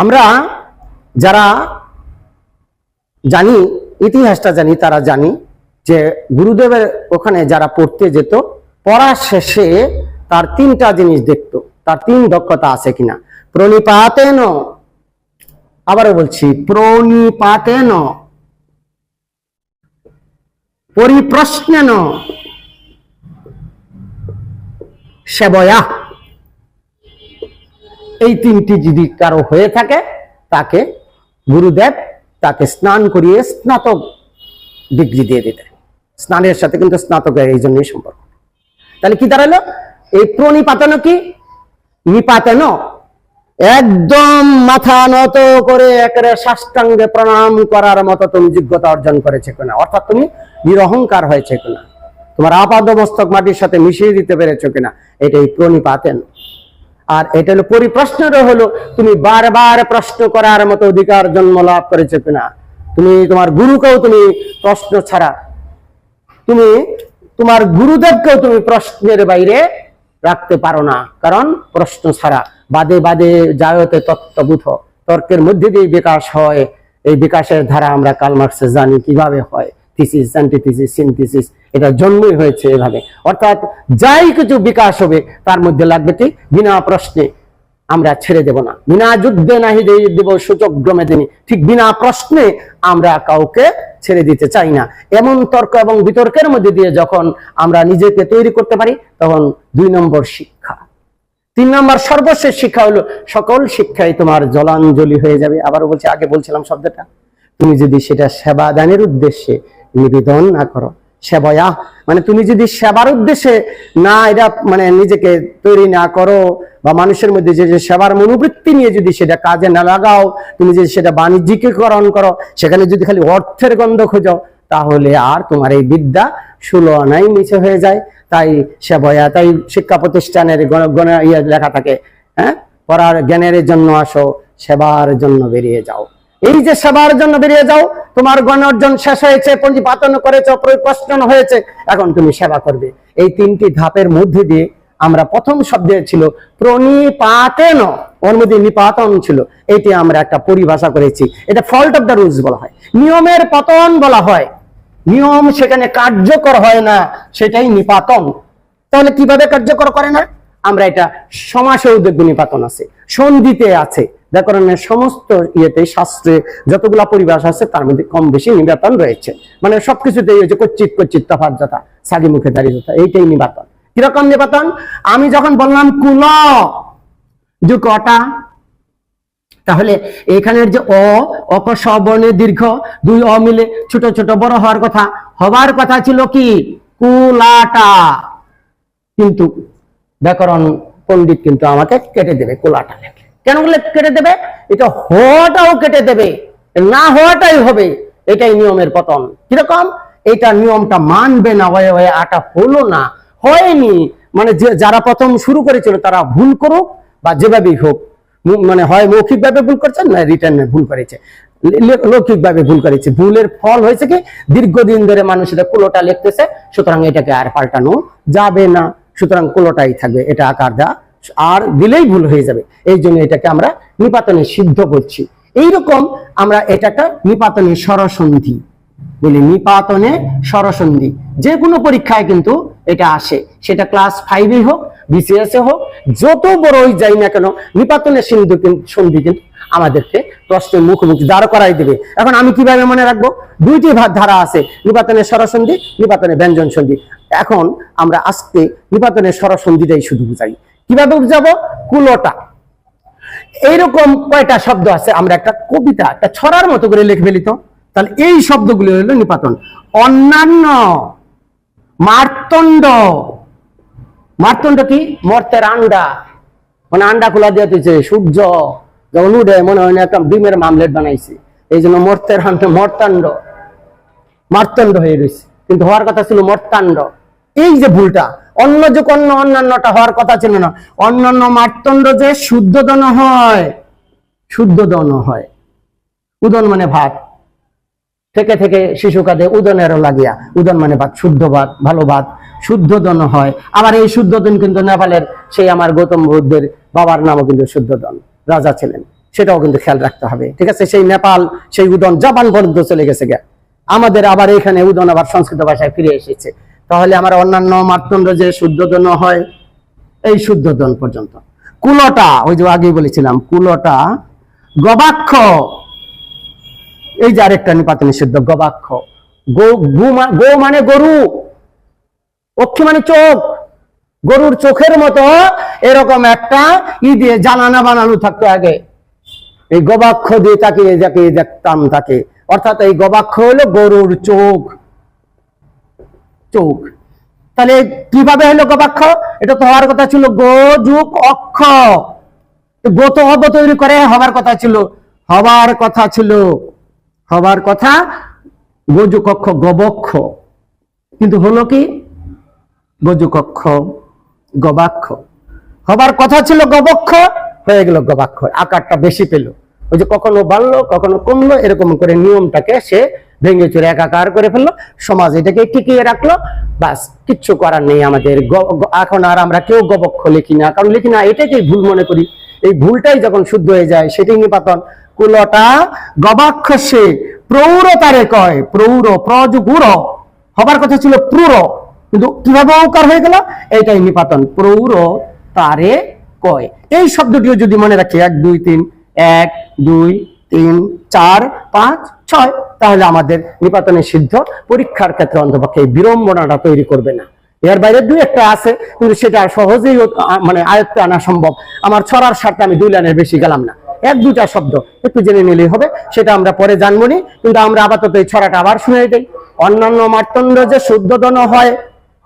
আমরা যারা জানি, ইতিহাসটা জানি, তারা জানি যে গুরুদেবের ওখানে যারা পড়তে যেত, পড়া শেষে তার তিনটা জিনিস দেখতো। তার তিন দক্ষতা আছে কিনা? প্রণিপাতেন। আবারও বলছি, প্রণিপাতেন। পরিপ্রশ্নেন। সেবয়া। এই তিনটি যদি কারও হয়ে থাকে, তাকে গুরুদেব তাকে স্নান করিয়ে স্নাতক ডিগ্রি দিয়ে দিতেন স্নানের সাথে কিন্তু স্নাতকের এই জন্যই সম্পর্ক। তাহলে কি দাঁড়াল? এই প্রণিপাতন কি? নিপাতেন। একদম মাথা নত করে একেবারে সাষ্টাঙ্গে প্রণাম করার মতো তুমি যোগ্যতা অর্জন করেছে কিনা? অর্থাৎ তুমি নিরহংকার হয়েছে কিনা? তোমার আপাদ মস্তক মাটির সাথে মিশিয়ে দিতে পেরেছ কিনা? এটাই প্রণিপাতেন। আর এটা হলো পরিপ্রশ্নের হলো, তুমি বারবার প্রশ্ন করার মতো অধিকার জন্ম লাভ করেছ কিনা? তুমি তোমার গুরুকেও তুমি প্রশ্ন ছাড়া, তুমি তোমার গুরুদেবকেও তুমি প্রশ্নের বাইরে রাখতে পারো না, কারণ প্রশ্ন ছাড়া। বাদে বাদে যায়তে তত্ত্ববুধ, তর্কের মধ্যে দিয়ে বিকাশ হয়। এই বিকাশের ধারা আমরা কালমার্কসে জানি কীভাবে হয়। থিসিস অ্যান্টিথিসিস সিনথিসিস এটা জন্মই হয়েছে এভাবে। অর্থাৎ যাই কিছু বিকাশ হবে, তার মধ্যে লাগবে কি? বিনা প্রশ্নে আমরা ছেড়ে দেব না। বিনা যুদ্ধে নাহি দেব সূচক গ্রমে দিনী ঠিক বিনা প্রশ্নে আমরা কাউকে ছেড়ে দিতে চাই না। এমন তর্ক এবং বিতর্কের মধ্যে দিয়ে যখন আমরা নিজেকে তৈরি করতে পারি, তখন দুই নম্বর শিক্ষা। তিন নম্বর সর্বশেষ শিক্ষা হলো, সকল শিক্ষাই তোমার জলাঞ্জলি হয়ে যাবে। আবারও বলছি, আগে বলছিলাম শব্দটা। তুমি যদি সেটা সেবা দানের উদ্দেশ্যে নিবেদন না করো। সেবয়া। মানে তুমি যদি সেবার উদ্দেশ্যে না এটা মানে নিজেকে তৈরি না করো বা মানুষের মধ্যে যে যে সেবার মনোবৃত্তি নিয়ে যদি সেটা কাজে না লাগাও, তুমি যদি সেটা বাণিজ্যিকীকরণ করো, সেখানে যদি খালি অর্থের গন্ধ খোঁজো, তাহলে আর তোমার এই বিদ্যা ষোলো আনাই নিচে হয়ে যায়। তাই সেবয়া, তাই শিক্ষা প্রতিষ্ঠানের গণ- গণ ইয়ে লেখা থাকে হ্যাঁ? পড়ার জ্ঞানের জন্য আসো, সেবার জন্য বেরিয়ে যাও। এই যে সেবার জন্য বেরিয়ে যাও তোমার গণ অর্জন শেষ হয়েছে পঞ্জীপাতন করেছ প্রশ্ন হয়েছে, এখন তুমি সেবা করবে। এই তিনটি ধাপের মধ্যে দিয়ে আমরা প্রথম শব্দে ছিল প্রণিপাতেন ওর মধ্যে নিপাতন ছিল। এটি আমরা একটা পরিভাষা করেছি। এটা ফল্ট অফ দ্য রুলস বলা হয়। নিয়মের পতন বলা হয়। নিয়ম সেখানে কার্যকর হয় না, সেটাই নিপাতন। তাহলে কীভাবে কার্যকর করে না? আমরা এটা সমাসে উদ্যোগ নিপাতন আছে, সন্ধিতে আছে। ব্যাকরণের সমস্ত ইয়েতে শাস্ত্রে যতগুলা পরিভাষ আছে, তার মধ্যে কম বেশি নিবাতন রয়েছে। মানে সবকিছুতেই হয়েছে কচ্চিত কচ্চিত তফাত যথা, সাগি মুখে দাঁড়িয়ে যথা, এইটাই নিবাতন। কীরকম নিবাতন? আমি যখন বললাম কুল যে কটা তাহলে এখানের যে অ অক স বর্ণের দীর্ঘ, দুই অ মিলে ছোট ছোট বড় হওয়ার কথা হবার কথা ছিল কি? কুলাটা। কিন্তু ব্যাকরণ পণ্ডিত কিন্তু আমাকে কেটে দেবে কুলাটা লেখে। কেন বলে কেটে দেবে? এটা হওয়াটাও কেটে দেবে। না হওয়াটাই হবে। এটাই নিয়মের পতন। কীরকম? এটা নিয়মটা মানবে না হয়ে হয়ে আটা হলো না। হয়নি। মানে যে, যারা প্রথম শুরু করেছিল, তারা ভুল করুক বা যেভাবেই হোক। মানে হয় মৌখিক ভাবে ভুল করেছে না রিটার্নে ভুল করেছে? লৌকিক ভাবে ভুল করেছে। ভুলের ফল হয়েছে কি? দীর্ঘদিন ধরে মানুষ এটা কুলোটা লিখতেছে, সুতরাং এটাকে আর পাল্টানো যাবে না। সুতরাং কুলোটাই থাকবে। এটা আকার দেওয়া আর দিলেই ভুল হয়ে যাবে। এই জন্য এটাকে আমরা নিপাতনে সিদ্ধ করছি। এইরকম আমরা এটাকে নিপাতনে সরসন্ধি বলি। নিপাতনে সরসন্ধি যে কোনো পরীক্ষায় কিন্তু এটা আসে। সেটা ক্লাস ফাইভে হোক বিসিএস এ হোক, যত বড়ই যাই না কেন নিপাতনের সিন্ধু সন্ধি কিন্তু আমাদেরকে প্রশ্নের মুখোমুখি দাঁড় করাই দেবে। এখন আমি কীভাবে মনে রাখব? দুইটি ধারা আছে। নিপাতনের সরসন্ধি নিপাতনের ব্যঞ্জন সন্ধি। এখন আমরা আজকে নিপাতনের সরসন্ধিটাই শুধু বুঝাই। কীভাবে বুঝাবো? কুলোটা। এইরকম কয়টা শব্দ আছে? আমরা একটা কবিতা, একটা ছড়ার মতো করে লিখে। ফেলি তো তাহলে এই শব্দগুলো হলো নিপাতন। অন্যান্য মার্তণ্ড। মার্তণ্ড কি? মর্তের আন্ডা। মানে আন্ডা খোলা দিয়ে দিয়েছে, সূর্য। যখন উঠে মনে হয় একটা ডিমের মামলেট বানাইছে। এই জন্য মর্তের আন্ডা, মর্তাণ্ড। মার্তণ্ড হয়ে রয়েছে। কিন্তু হওয়ার কথা ছিল মর্তাণ্ড। এই যে ভুলটা, অন্য যে অন্য অন্যান্যটা হওয়ার কথা ছিল না। অন্যান্য মার্তণ্ড যে শুদ্ধ দন হয় শুদ্ধ দন হয়। উদন মানে ভাত। থেকে থেকে শিশু কাঁধে উদনেরও লাগিয়া। উদন মানে ভাত, শুদ্ধ ভাত, ভালো ভাত। শুদ্ধ দন হয়। আবার এই শুদ্ধ দন কিন্তু নেপালের সেই আমার গৌতম বুদ্ধের বাবার নামও কিন্তু শুদ্ধ দন রাজা ছিলেন। সেটাও কিন্তু খেয়াল রাখতে হবে। ঠিক আছে? সেই নেপাল, সেই উদন, জাপান পর্যন্ত চলে গেছে গে আমাদের আবার এখানে উদন আবার সংস্কৃত ভাষায় ফিরে এসেছে। তাহলে আমার অন্যান্য মার্তণ্ড যে শুদ্ধোদন হয়, এই শুদ্ধোদন পর্যন্ত। কুলটা, ওই যে আগেই বলেছিলাম, কুলটা গবাক্ষ। এই যে আরেকটা নিপাত নিষিদ্ধ, গবাক্ষ। গো মানে গরু, অক্ষি মানে চোখ। গরুর চোখের মতো এরকম একটা ই দিয়ে জানানা বানানো থাকতো আগে। এই গবাক্ষ দিয়ে তাকিয়ে যাকে দেখতাম তাকে। অর্থাৎ এই গবাক্ষ হলো গরুর চোখ। চোখ। তাহলে কীভাবে হলো গবাক্ষ এটা তো হওয়ার কথা ছিল গো, যুগ, অক্ষ। গো তো অব তৈরি করে, হবার কথা ছিল। হবার কথা ছিল। হবার কথা গজু কক্ষ গবক্ষ কিন্তু হলো কি? গজু কক্ষ গবাক্ষ হবার কথা ছিল গবক্ষ হয়ে গেল গবাক্ষ আকারটা বেশি পেল। ওই যে কখনো বাড়লো, কখনো কমলো, এরকম করে নিয়মটাকে সে ভেঙে চুরে একাকার করে ফেলল। সমাজ এটাকে টিকিয়ে রাখল। বাস, কিচ্ছু করার নেই আমাদের। এখন আর আমরা কেউ গবক্ষ লিখি না। কারণ লিখি না এটাকেই ভুল মনে করি। এই ভুলটাই যখন শুদ্ধ হয়ে যায়, সেটাই নিপাতন। কুলটা গবাক্ষ সে প্রৌরতারে কয় প্রৌর প্রযুগুর হবার কথা ছিল প্রুর কিন্তু কীভাবে অকার হয়ে গেল? এইটাই নিপাতন। প্রৌর তারে কয়। এই শব্দটিও যদি মনে রাখি, এক, দুই, তিন, এক দুই, তিন, চার, পাঁচ, ছয়। তাহলে আমাদের নিপাতনের সিদ্ধ পরীক্ষার ক্ষেত্রে অন্তপক্ষে এই বিড়ম্বনাটা তৈরি করবে না। এর বাইরে দুই একটা আছে, কিন্তু সেটা সহজেই মানে আয়ত্তে আনা সম্ভব। আমার ছড়ার স্বার্থে আমি দুই লাইনের বেশি গেলাম না। এক দুটা শব্দ একটু জেনে নিলেই হবে, সেটা আমরা পরে জানব নি। কিন্তু আমরা আপাতত এই ছড়াটা আবার শুনে দেই। অন্যান্য মার্তণ্ড যে শুদ্ধদন হয়,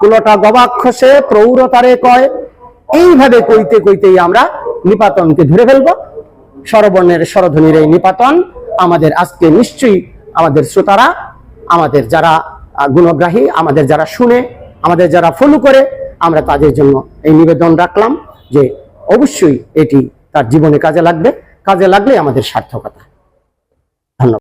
কুলটা গবাক্ষসে প্রৌরতারে কয়। এইভাবে কইতে কইতেই আমরা নিপাতনকে ধরে ফেলব। স্বরবর্ণের স্বরধ্বনির এই নিপাতন আমাদের আজকে নিশ্চয়ই আমাদের শ্রোতারা, আমাদের যারা গুণগ্রাহী, আমাদের যারা শুনে, আমাদের যারা ফলো করে, আমরা তাদের জন্য এই নিবেদন রাখলাম যে অবশ্যই এটি তার জীবনে কাজে লাগবে। কাজে লাগলে আমাদের সার্থকতা।